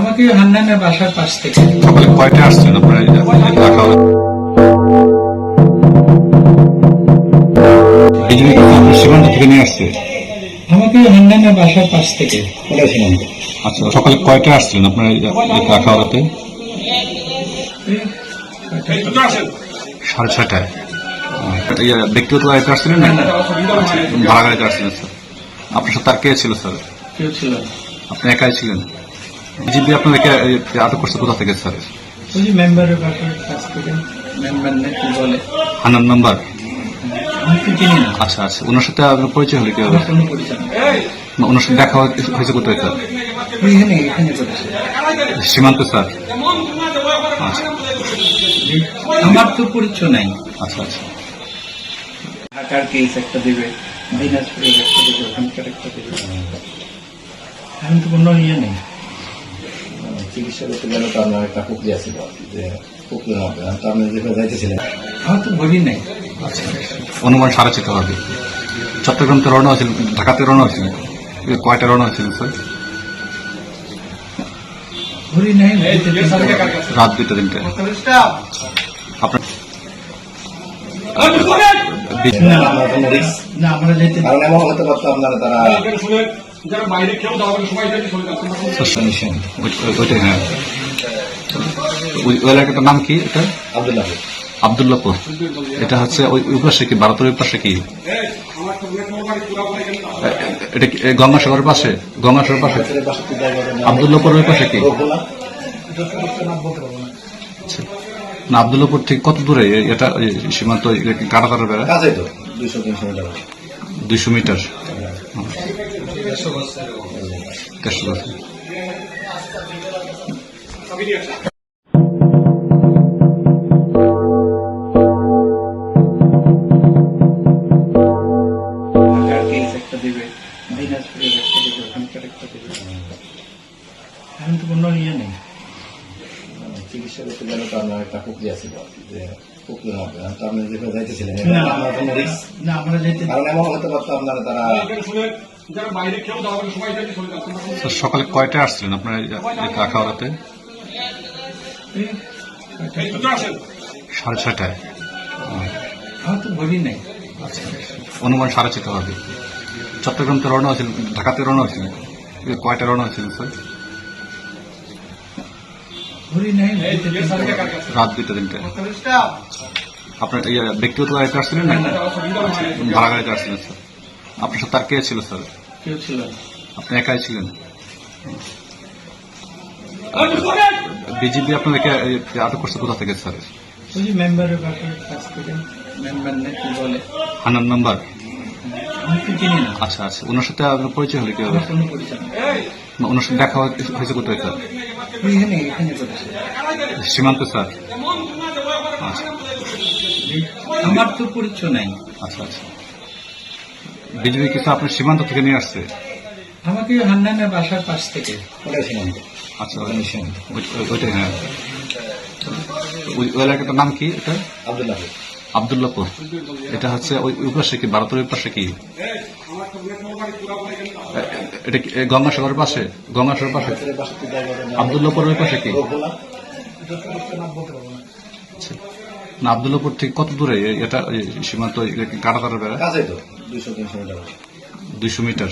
আমাকে হান্নানের বাসার পাশ থেকে। কয়টা আসছেন আপনার সীমান্ত থেকে নিয়ে আসছে? আমাকে হান্নানের বাসার পাশ থেকে। আচ্ছা সকালে কয়টা আসছিলেন? আপনার রাখা হতে? সাড়ে ছয়টায়। ইয়ে, ব্যক্তিগত গাড়িতে আসছিলেন? না আচ্ছা, ভাড়া গাড়িতে আসছিলেন স্যার। আপনার সাথে আর কে ছিল স্যার। আপনি একাই ছিলেন? বিজেপি আপনাদেরকে আটক করছে কোথা থেকে স্যার? ওই যে মেম্বারের কাছ থেকে মেম্বার নাকি বলে? হানান আচ্ছা আচ্ছা ওনার সাথে আপনার পরিচয় হলে কি হবে ওনার সাথে দেখা হয়েছে কোথায় স্যার? এখানে এখানে করেছে। সীমান্ত স্যার। আচ্ছা। আমার তো পরিচয় নাই। আচ্ছা আচ্ছা। ঢাকার কেস একটা দেবে দিনাজপুরের একটা দেবে ওখানকার একটা দেবে। আমি তো কোনো ইয়ে নেই। চিকিৎসা করতে গেলে তো আপনার একটা প্রক্রিয়া ছিল যে প্রক্রিয়ার তো আপনি যেখানে যাইতেছিলেন আমার তো ভরি নাই অনুমান সাড়ে ছটা হবে চট্টগ্রাম তো রওনা হয়েছিল ঢাকাতে রওনা হয়েছিল। এ কয়টা রওনা হয়েছিল স্যার নাই হবে। রাত দুইটা তিনটে। আপনার না, আমরা যেতে কারণ এমন হতে পারতো আপনারা তারা যারা বাইরে কেউ ওই- ওইটাই হ্যাঁ। ওই ওই এলাকাটার নাম কি এটা? আবদুল্লাপুর এটা হচ্ছে ওই পাশে কি ভারতের ওই পাশে কি? এটা কি গঙ্গাসাগরের পাশে? গঙ্গাসাগরের পাশে? ছেলের পাশে কি জায়গাটা নাম? আবদুল্লাপুর ওই পাশে কি? আচ্ছা। না আবদুল্লাপুর থেকে কত দূরে? এটা সীমান্ত কাটা কাটা বেড়া? দুইশো তিনশো মিটার। দুইশো মিটার। দেড়শো তো কোনো ইয়ে নেই। চিকিৎসা করতে গেলে তো আপনার একটা প্রক্রিয়া ছিল যে তো আপনি যাইতেছিলেন আপনার কোনো রিস্ক না আমরা কারণ এমন হতে পারতো তারা সকালে কয়টায় আসছিলেন আপনার রাখা হতে সাড়ে ছয়টায়। তো নাই। আচ্ছা অনুমান সাড়ে ছটা হবে চট্টগ্রাম তো রওনা হয়েছিল ঢাকাতে রওনা হয়েছিল কয়টা রওনা হয়েছিল স্যার? রাত দুইটা তিনটে। আপনার ইয়ে, ব্যক্তিগত গাড়িতে আসছিলেন না ভাড়া গাড়িতে আসছিলেন স্যার। আপনার সাথে আর কে ছিল স্যার। আপনি একাই ছিলেন? বিজেপি আপনাদেরকে আটক করছে কোথা থেকে স্যার? মেম্বার হানান না। আচ্ছা আচ্ছা। ওনার সাথে আপনার পরিচয় হলে কি হবে? ওনার সাথে দেখা হয়েছে কোথায় স্যার? এখানে এখানে সীমান্ত স্যার। আচ্ছা। আমার তো পরিচয় নাই। আচ্ছা আচ্ছা। বিজেপি কিছু আপনার সীমান্ত থেকে নিয়ে আসছে? আমাকে হান্নানের বাসার পাশ থেকে আচ্ছা হ্যাঁ। ওই এলাকাটার নাম কি এটা? আবদুল্লাহ আবদুল্লাপুর এটা হচ্ছে ওই পাশে কি ভারতের পাশে কি? এটা কি গঙ্গাসাগরের পাশে গঙ্গাসাগরের পাশে? ছেলের পাশে? কি আবদুল্লাপুর পাশে কি? আচ্ছা। না আবদুল্লাপুর থেকে কত দূরে? এটা সীমান্ত কাটা কাটা বেড়া? দুইশো মিটার